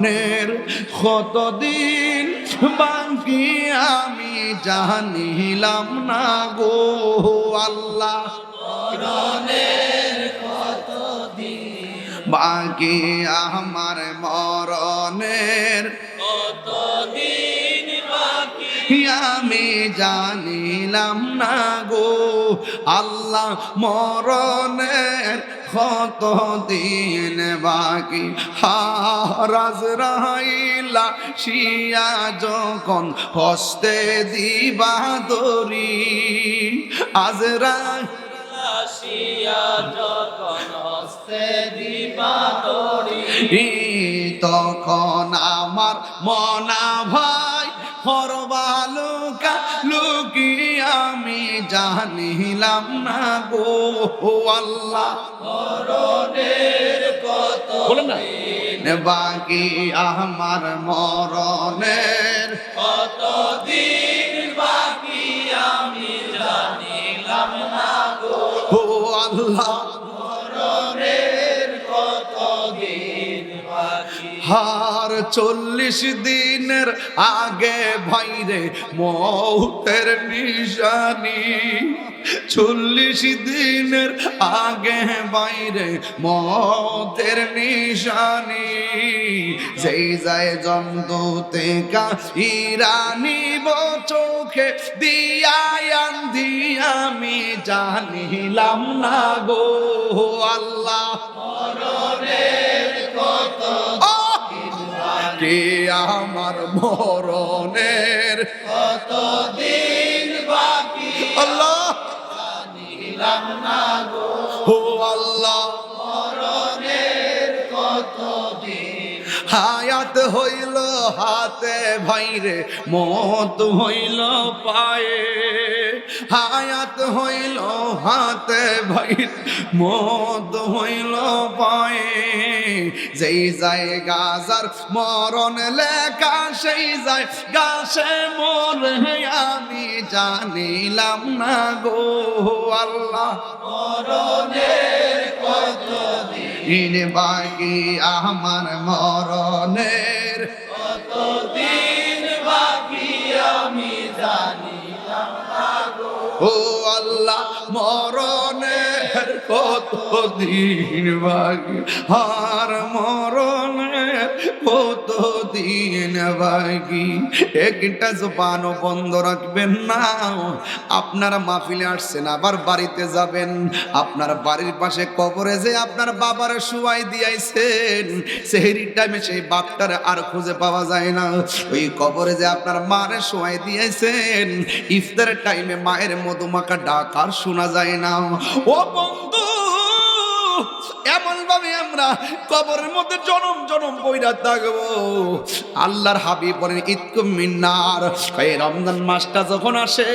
নের কতদিন বাকি আমি জানিলাম না গো আল্লাহ। বাকি আমার মরণের আমি জানিলাম না গো। আল্লাহ মরণের কত দিন বাকি। হারাজ রাইলা শিয়া যখন হস্তে দিবা দরি। আজরা আসিয়া যখন হস্তে দিবা তরি তখন আমার মনা ভাই হরবালুকা লুকি আমি জানিলাম না গো আল্লাহ। বলেন না। বাকি আমার মরণের। কতদিন বাকি আমি জানিলাম না গো। ও আল্লাহ। হার চল্লিশ দিনের আগে ভাইরে মৌতের নিশানি। চল্লিশ দিনের আগে বাইরে মতের নিশানি। যেই যায় জন্তুতে কা ইরানি চোখে দিয়ায়ান আমি জানিলাম না গো আল্লাহ। কে আমার মরণের কতদিন বাকি? আল্লাহ। জানিলাম না গো। ও আল্লাহ। কতদিন? হায়াত হইল হাতে ভাইরে মত হইল পায়ে। হায়াত হইল হাতে ভাই মত হইল পায়ে। যেই যায় গাজার মরণ লেখা, সেই যায় গাছে মর আমি জানিলাম না গো আল্লাহ। মরণের কতদিন ইন বাকি? আমার মরণের ও আল্লাহ মরণের কত দিন বাকি? আর মরণের কত দিন বাকি একটা জবানও বন্ধ রাখবেন না। আপনারা মাহফিলে আসছেন, আবার বাড়িতে যাবেন। আপনার বাড়ির পাশে কবরে যে আপনার বাবার শুয়াই দিয়াইছেন সেহেরি টাইমে সেই বাপটার আর খুঁজে পাওয়া যায় না। ওই কবরে যে আপনার মারে শোয়াই দিয়েছেন ইফতারের টাইমে মায়ের মধুমাখা ডাক আর শোনা যায় না। ও বন্ধু আমরা কবরের মধ্যে জনম জনম বইরা থাকব। আল্লাহর হাবিব বলেন ইতকুম মিন্নার। এই রমজান মাসটা যখন আসে,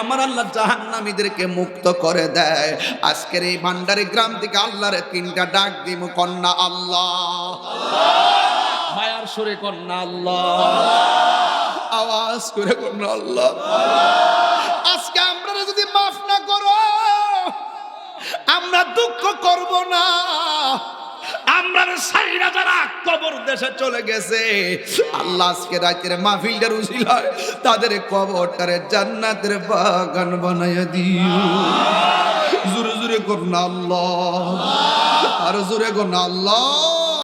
আমার আল্লাহ জাহান্নামীদেরকে মুক্ত করে দেয়। আজকের এই ভান্ডারি গ্রাম থেকে আল্লাহর তিনটা ডাক দিব কন্যা আল্লাহ। মায়ার সুরে কন্যা আল্লাহ। আওয়াজ করে কন্যা আল্লাহ। আজকে আমরা যদি মাফ না করো, আমরা দুঃখ করব না। আমরা সাইরা যারা কবর দেশে চলে গেছে, আল্লাহ আজকে রাতের মাহফিলটার উসিলায় তাদের কবরটারে জান্নাতের বাগান বানাইয়া দিও। জোরে জোরে করুন আল্লাহ। আর জোরে করুন আল্লাহ।